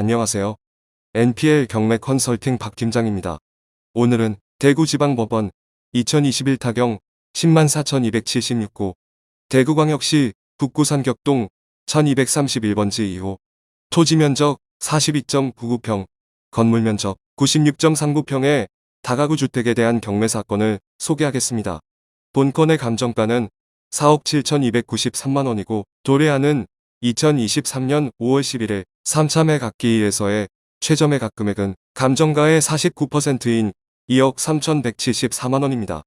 안녕하세요. NPL 경매 컨설팅 박 팀장입니다. 오늘은 대구지방법원 2021 타경 104,276호 대구광역시 북구산격동 1231번지 2호 토지 면적 42.99평 건물 면적 96.39평의 다가구 주택에 대한 경매 사건을 소개하겠습니다. 본건의 감정가는 4억 7,293만 원이고 도래하는 2023년 5월 11일 3차 매 각기일에서의 최저 매 각 금액은 감정가의 49%인 2억 3,174만 원입니다.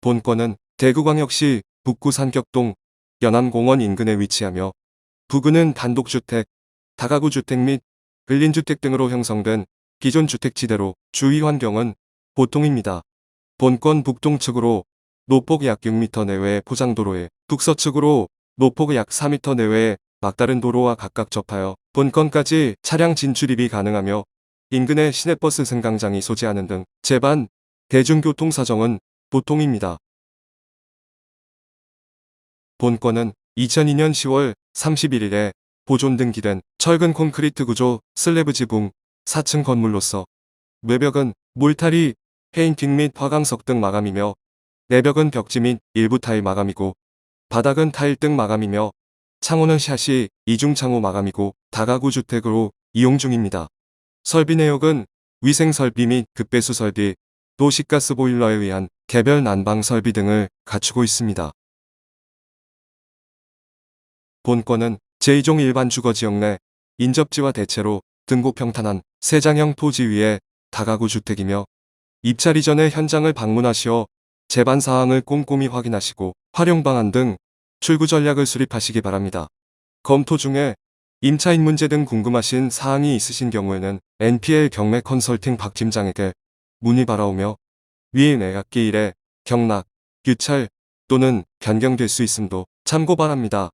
본건은 대구광역시 북구 산격동 연암공원 인근에 위치하며 부근은 단독주택, 다가구 주택 및 근린주택 등으로 형성된 기존 주택지대로 주위 환경은 보통입니다. 본건 북동측으로 노폭 약 6m 내외의 포장도로에 북서측으로 노폭 약 4m 내외의 막다른 도로와 각각 접하여 본건까지 차량 진출입이 가능하며 인근의 시내버스 승강장이 소재하는 등 제반 대중교통 사정은 보통입니다. 본건은 2002년 10월 31일에 보존 등기된 철근 콘크리트 구조 슬래브 지붕 4층 건물로서 외벽은 몰타리, 페인팅 및 화강석 등 마감이며 내벽은 벽지 및 일부 타일 마감이고 바닥은 타일 등 마감이며 창호는 샷이 이중 창호 마감이고 다가구 주택으로 이용 중입니다. 설비 내역은 위생 설비 및 급배수 설비, 도시가스 보일러에 의한 개별 난방 설비 등을 갖추고 있습니다. 본건은 제2종 일반 주거지역 내 인접지와 대체로 등고 평탄한 세장형 토지 위에 다가구 주택이며 입찰 이전에 현장을 방문하시어 제반 사항을 꼼꼼히 확인하시고 활용 방안 등 출구 전략을 수립하시기 바랍니다. 검토 중에 임차인 문제 등 궁금하신 사항이 있으신 경우에는 NPL 경매 컨설팅 박 팀장에게 문의 바라오며 위의 매각기 일에 경락, 유찰 또는 변경될 수 있음도 참고 바랍니다.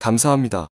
감사합니다.